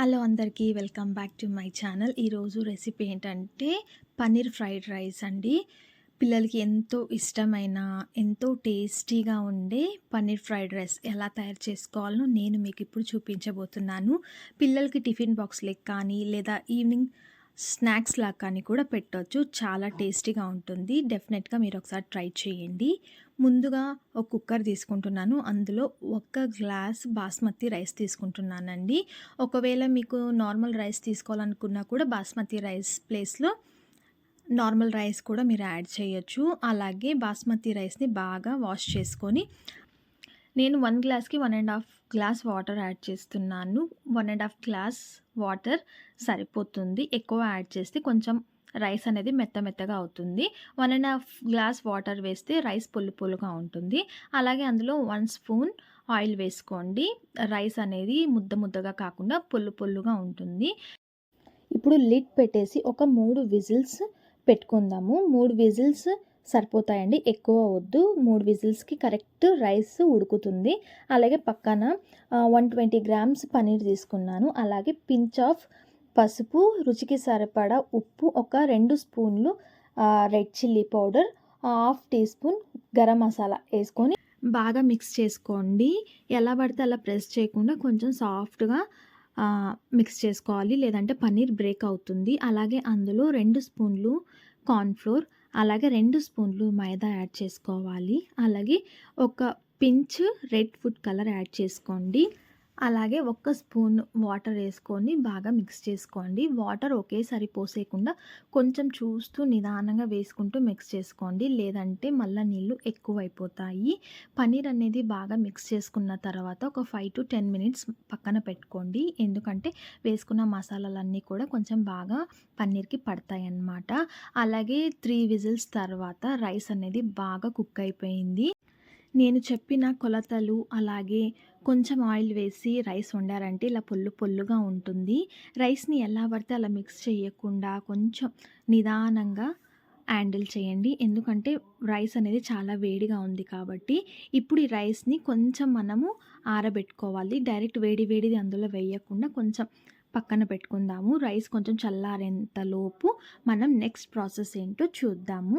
Hello అందరికీ welcome back to my channel. ఈరోజు recipe ఏంటంటే పన్నీర్ ఫ్రైడ్ రైస్ అండి. పిల్లలకి ఎంతో ఇష్టమైన ఎంతో టేస్టీగా ఉండే పన్నీర్ ఫ్రైడ్ రైస్ ఎలా తయారు చేసుకోవాలో నేను మీకు ఇప్పుడు చూపించబోతున్నాను. పిల్లలకి టిఫిన్ బాక్స్ లెక్క కానీ లేదా ఈవినింగ్ స్నాక్స్ లాగా కానీ కూడా పెట్టవచ్చు చాలా టేస్టీగా ఉంటుంది. డెఫినెట్గా మీరు ఒకసారి ట్రై చేయండి. ముందుగా ఒక కుక్కర్ తీసుకుంటున్నాను. అందులో ఒక గ్లాస్ బాస్మతి రైస్ తీసుకుంటున్నానండి. ఒకవేళ మీకు నార్మల్ రైస్ తీసుకోవాలనుకున్నా కూడా బాస్మతి రైస్ ప్లేస్లో నార్మల్ రైస్ కూడా మీరు యాడ్ చేయొచ్చు. అలాగే బాస్మతి రైస్ని బాగా వాష్ చేసుకొని నేను వన్ గ్లాస్కి one and half glass water add చేస్తున్నాను. One and half glass water సరిపోతుంది. ఎక్కువ యాడ్ చేస్తే కొంచెం రైస్ అనేది మెత్త మెత్తగా అవుతుంది. One and half glass water వేస్తే రైస్ పుల్లు పుల్లుగా ఉంటుంది. అలాగే అందులో వన్ స్పూన్ ఆయిల్ వేసుకోండి. రైస్ అనేది ముద్ద ముద్దగా కాకుండా పొల్లు పొల్లుగా ఉంటుంది. ఇప్పుడు లిడ్ పెట్టేసి ఒక మూడు విజిల్స్ పెట్టుకుందాము. మూడు విజిల్స్ సరిపోతాయండి. ఎక్కువ వద్దు. మూడు విజిల్స్కి కరెక్ట్ రైస్ ఉడుకుతుంది. అలాగే పక్కన వన్ ట్వంటీ గ్రామ్స్ పన్నీర్ తీసుకున్నాను. అలాగే పించ్ ఆఫ్ పసుపు రుచికి సరిపడా ఉప్పు ఒక రెండు స్పూన్లు red chilli powder half teaspoon garam masala వేసుకొని బాగా మిక్స్ చేసుకోండి. ఎలా పడితే అలా ప్రెస్ చేయకుండా కొంచెం సాఫ్ట్గా మిక్స్ చేసుకోవాలి. లేదంటే పన్నీర్ బ్రేక్ అవుతుంది. అలాగే అందులో రెండు స్పూన్లు కార్న్ఫ్లోర్ అలాగే రెండు స్పూన్లు మైదా యాడ్ చేసుకోవాలి. అలాగే ఒక pinch red food colour add చేసుకోండి. అలాగే ఒక్క స్పూన్ వాటర్ వేసుకొని బాగా మిక్స్ చేసుకోండి. వాటర్ ఒకేసారి పోసేయకుండా కొంచెం చూస్తూ నిదానంగా వేసుకుంటూ మిక్స్ చేసుకోండి. లేదంటే మళ్ళీ నీళ్ళు ఎక్కువైపోతాయి. పన్నీర్ అనేది బాగా మిక్స్ చేసుకున్న తర్వాత ఒక ఫైవ్ టు టెన్ మినిట్స్ పక్కన పెట్టుకోండి. ఎందుకంటే వేసుకున్న మసాలాలన్నీ కూడా కొంచెం బాగా పన్నీర్కి పడతాయి అన్నమాట అలాగే త్రీ విజిల్స్ తర్వాత రైస్ అనేది బాగా కుక్ అయిపోయింది. నేను చెప్పిన కొలతలు అలాగే కొంచెం ఆయిల్ వేసి రైస్ వండారంటే ఇలా పొల్లు పొల్లుగా ఉంటుంది. రైస్ని ఎలా పడితే అలా మిక్స్ చేయకుండా కొంచెం నిదానంగా హ్యాండిల్ చేయండి. ఎందుకంటే రైస్ అనేది చాలా వేడిగా ఉంది కాబట్టి ఇప్పుడు ఈ రైస్ని కొంచెం మనము ఆరబెట్టుకోవాలి. డైరెక్ట్ వేడి వేడిది అందులో వేయకుండా కొంచెం పక్కన పెట్టుకుందాము. రైస్ కొంచెం చల్లారేంతలోపు మనం నెక్స్ట్ ప్రాసెస్ ఏంటో చూద్దాము.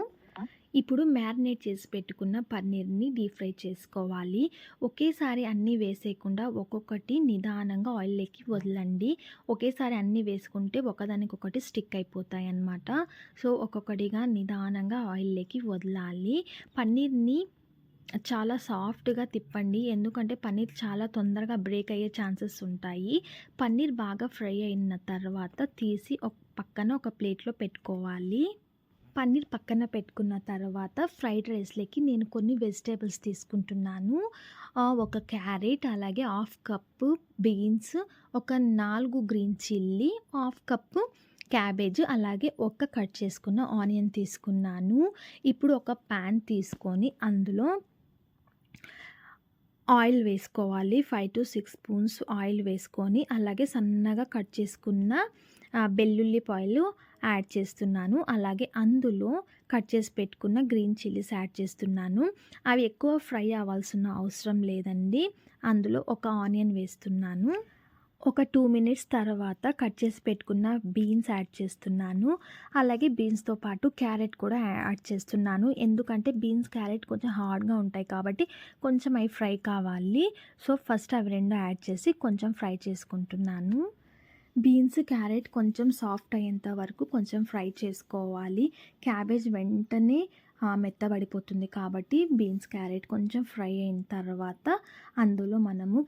ఇప్పుడు మ్యారినేట్ చేసి పెట్టుకున్న పన్నీర్ని డీప్ ఫ్రై చేసుకోవాలి. ఒకేసారి అన్నీ వేసేయకుండా ఒక్కొక్కటి నిదానంగా ఆయిల్లోకి వదలండి. ఒకేసారి అన్నీ వేసుకుంటే ఒకదానికొకటి స్టిక్ అయిపోతాయి అన్నమాట సో ఒక్కొక్కటిగా నిదానంగా ఆయిల్లోకి వదలాలి. పన్నీర్ని చాలా సాఫ్ట్గా తిప్పండి. ఎందుకంటే పన్నీర్ చాలా తొందరగా బ్రేక్ అయ్యే ఛాన్సెస్ ఉంటాయి. పన్నీర్ బాగా ఫ్రై అయిన తర్వాత తీసి ఒక పక్కన ఒక ప్లేట్లో పెట్టుకోవాలి. పన్నీర్ పక్కన పెట్టుకున్న తర్వాత ఫ్రైడ్ రైస్లోకి నేను కొన్ని వెజిటేబుల్స్ తీసుకుంటున్నాను. ఒక క్యారెట్ అలాగే హాఫ్ కప్పు బీన్స్ ఒక నాలుగు green chilli half cup cabbage అలాగే ఒక కట్ చేసుకున్న ఆనియన్ తీసుకున్నాను. ఇప్పుడు ఒక ప్యాన్ తీసుకొని అందులో ఆయిల్ వేసుకోవాలి. Five to six spoons oil వేసుకొని అలాగే సన్నగా కట్ చేసుకున్న బెల్లుల్లిపాయలు యాడ్ చేస్తున్నాను. అలాగే అందులో కట్ చేసి పెట్టుకున్న గ్రీన్ చిల్లీస్ యాడ్ చేస్తున్నాను. అవి ఎక్కువ ఫ్రై అవ్వాల్సిన అవసరం లేదండి. అందులో ఒక ఆనియన్ వేస్తున్నాను. ఒక టూ మినిట్స్ తర్వాత కట్ చేసి పెట్టుకున్న బీన్స్ యాడ్ చేస్తున్నాను. అలాగే బీన్స్తో పాటు క్యారెట్ కూడా యాడ్ చేస్తున్నాను. ఎందుకంటే బీన్స్ క్యారెట్ కొంచెం హార్డ్గా ఉంటాయి కాబట్టి కొంచెం అవి ఫ్రై కావాలి. సో ఫస్ట్ అవి రెండు యాడ్ చేసి కొంచెం ఫ్రై చేసుకుంటున్నాను. బీన్స్ క్యారెట్ కొంచెం సాఫ్ట్ అయ్యేంత వరకు కొంచెం ఫ్రై చేసుకోవాలి. క్యాబేజ్ వెంటనే మెత్తబడిపోతుంది కాబట్టి బీన్స్ క్యారెట్ కొంచెం ఫ్రై అయిన తర్వాత అందులో మనము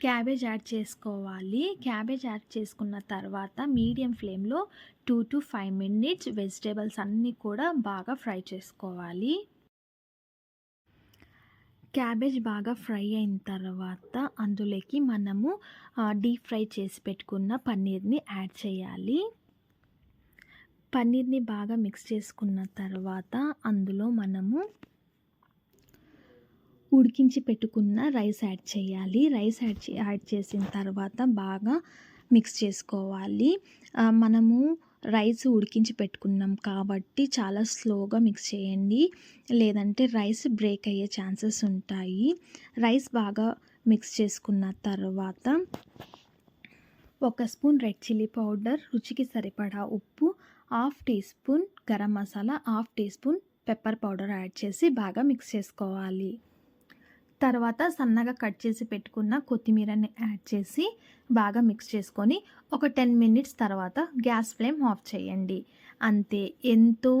క్యాబేజ్ యాడ్ చేసుకోవాలి. క్యాబేజ్ యాడ్ చేసుకున్న తర్వాత మీడియం ఫ్లేమ్లో two to five minutes vegetables అన్నీ కూడా బాగా ఫ్రై చేసుకోవాలి. క్యాబేజ్ బాగా ఫ్రై అయిన తర్వాత అందులోకి మనము డీప్ ఫ్రై చేసి పెట్టుకున్న పన్నీర్ని యాడ్ చేయాలి. పన్నీర్ని బాగా మిక్స్ చేసుకున్న తర్వాత అందులో మనము ఉడికించి పెట్టుకున్న రైస్ యాడ్ చేయాలి. రైస్ యాడ్ యాడ్ చేసిన తర్వాత బాగా మిక్స్ చేసుకోవాలి. మనము రైస్ ఉడికించి పెట్టుకున్నాం కాబట్టి చాలా స్లోగా మిక్స్ చేయండి. లేదంటే రైస్ బ్రేక్ అయ్యే ఛాన్సెస్ ఉంటాయి. రైస్ బాగా మిక్స్ చేసుకున్న తర్వాత ఒక స్పూన్ రెడ్ చిల్లీ పౌడర్ రుచికి సరిపడా ఉప్పు half teaspoon garam masala half teaspoon pepper powder add చేసి బాగా మిక్స్ చేసుకోవాలి. తర్వాత సన్నగా కట్ చేసి పెట్టుకున్న కొత్తిమీరని యాడ్ చేసి బాగా మిక్స్ చేసుకొని ఒక టెన్ మినిట్స్ తర్వాత గ్యాస్ ఫ్లేమ్ ఆఫ్ చేయండి. అంతే ఎంతో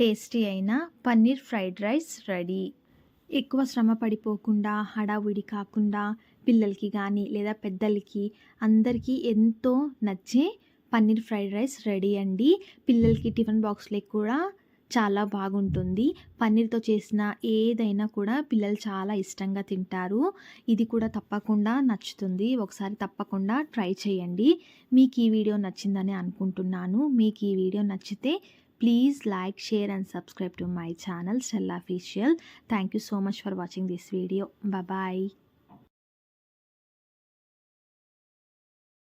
టేస్టీ అయిన పన్నీర్ ఫ్రైడ్ రైస్ రెడీ. ఎక్కువ శ్రమ పడిపోకుండా హడావుడి కాకుండా పిల్లలకి కానీ లేదా పెద్దలకి అందరికీ ఎంతో నచ్చే పన్నీర్ ఫ్రైడ్ రైస్ రెడీ అండి. పిల్లలకి టిఫిన్ బాక్స్లో కూడా చాలా బాగుంటుంది. పన్నీర్తో చేసిన ఏదైనా కూడా పిల్లలు చాలా ఇష్టంగా తింటారు. ఇది కూడా తప్పకుండా నచ్చుతుంది. ఒకసారి తప్పకుండా ట్రై చేయండి. మీకు ఈ వీడియో నచ్చిందని అనుకుంటున్నాను. మీకు ఈ వీడియో నచ్చితే please like share and subscribe to my channel Stella official. Thank you so much for watching this video. Bye.